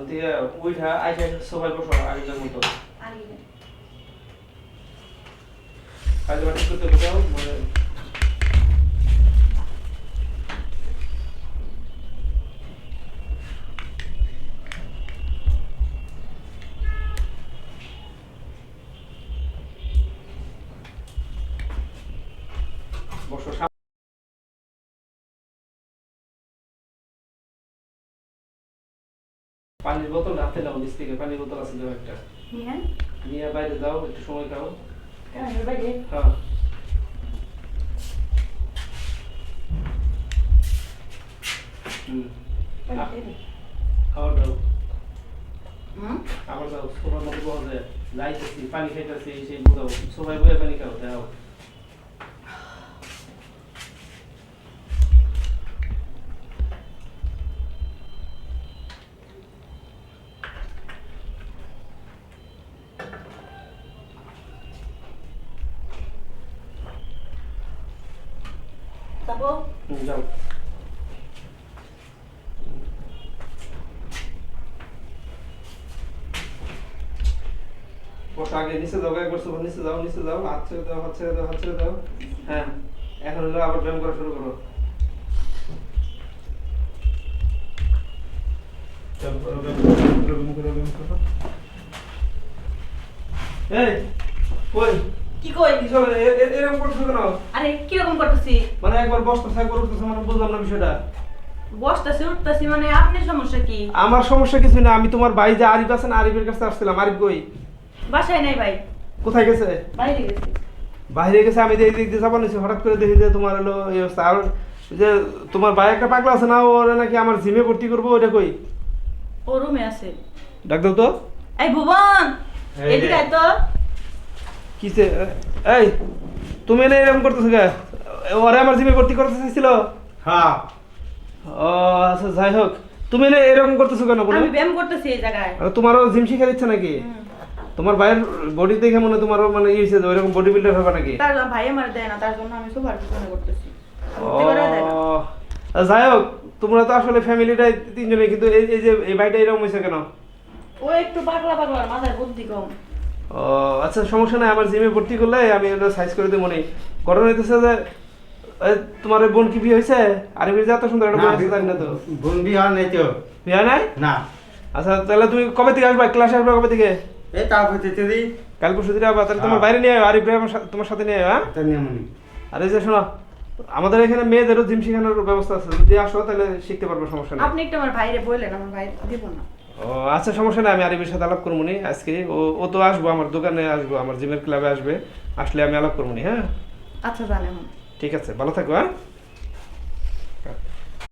থেকে উঠা আইসা সবাই বসো আগের মতো কাজ করতে বসো পানির বোতল হাতে নাও নিচ থেকে পানির বোতল আছে যাও একটা। নিয়ে? বাইরে যাও একটু সময় খাও হ্যাঁ। দাও। আবার দাও সোফার মতো যায় যাইতেছি পানি খাইতেছি সেই বুঝাও। সবাই বয়ে পানি খাও দাও। হুম, যাও। বসো আগে নিচে যাও একবার সোফার নিচে যাও নিচে যাও হাত ছেড়ে দাও হাত ছেড়ে দাও হাত ছেড়ে দাও। হ্যাঁ এখন হলো আবার ব্যায়াম করা শুরু করো। এই কই? কি কই? কি চলে এ- এ- এরকম করছ কেন? আরে কীরকম করতেছি? মানে একবার বসতেছে একবার উঠতেছে মানে বুঝলাম না বিষয়টা। বসতেছি উঠতেছি মানে আপনার সমস্যা কি? আমার সমস্যা কিছু না আমি তোমার ভাই যে আরিফ আছে আরিফের কাছে আসছিলাম। আরিফ কই? বাসায় নাই ভাই। কোথায় গেছে? বাইরে গেছি। বাইরে গেছে আমি যাব নিছি হঠাৎ করে দেখি যে তোমার হলো এই অবস্থা। আর যে তোমার ভাই একটা পাগলা আছে না ওরা নাকি আমার জিমে ভর্তি করব ওটা কই? ও রুমে আছে। ডাক্তার তো। এই ভুবন এদিকে তো। কিসে এই তুমি না এরকম করতেছো কে? ওরা আমার জিমে ভর্তি করতে চাইছিল? হ্যাঁ। ও আচ্ছা যাই হোক। তুমি না এরকম করতেছো কেন বলো? আমি ব্যায়াম করতেছি এই জায়গায়। তোমারও জিম শিখা দিচ্ছে নাকি? তোমার ভাইয়ের বডি দেখে মনে তোমারও মানে ইয়ে হয়েছে যে ওইরকম বডি বিল্ডার হবে নাকি? তার ভাই আমার দেয় না তার জন্য আমি সুপার পিছনে করতেছি। ও, না। যাই হোক তোমরা তো আসলে ফ্যামিলিটাই তিনজনে কিন্তু এই এই যে এই ভাইটা এরকম হয়েছে কেন? ও একটু পাগলা পাগলা মাথায় বুদ্ধি কম। ও আচ্ছা সমস্যা নাই আমার জিমে ভর্তি করলে আমি হলো সাইজ করে দেবো মনে ঘটনা হইতেছে যে তোমার ওই বোন কি বিয়ে হয়েছে আরে বিয়ে এত সুন্দর একটা জানি না তো? বোন বিহার নেই তো। বিয়ে নাই? না। আচ্ছা তাহলে তুমি কবে থেকে আসবা? ক্লাস আসবে কবে থেকে? এই তারপর কাল পরশু দিন আবার তাহলে তোমার হ্যাঁ। বাইরে নিয়ে আয় আরিফ ভাই তোমার সাথে নিয়ে আয়, হ্যাঁ? আর এই যে শোনো আমাদের এখানে মেয়েদেরও জিম শেখানোর ব্যবস্থা আছে। যদি আসো তাহলে শিখতে পারবে সমস্যা নেই। আপনি একটু আমার ভাইরে বললেন আমার ভাই দিব না। ও আচ্ছা সমস্যা নেই আমি আরিবের সাথে আলাপ করব আজকে। ও ও তো আসব আমার দোকানে আসব আমার জিমের ক্লাবে আসবে আসলে আমি আলাপ করব হ্যাঁ? আচ্ছা জানে ঠিক আছে ভালো থাকো হ্যাঁ?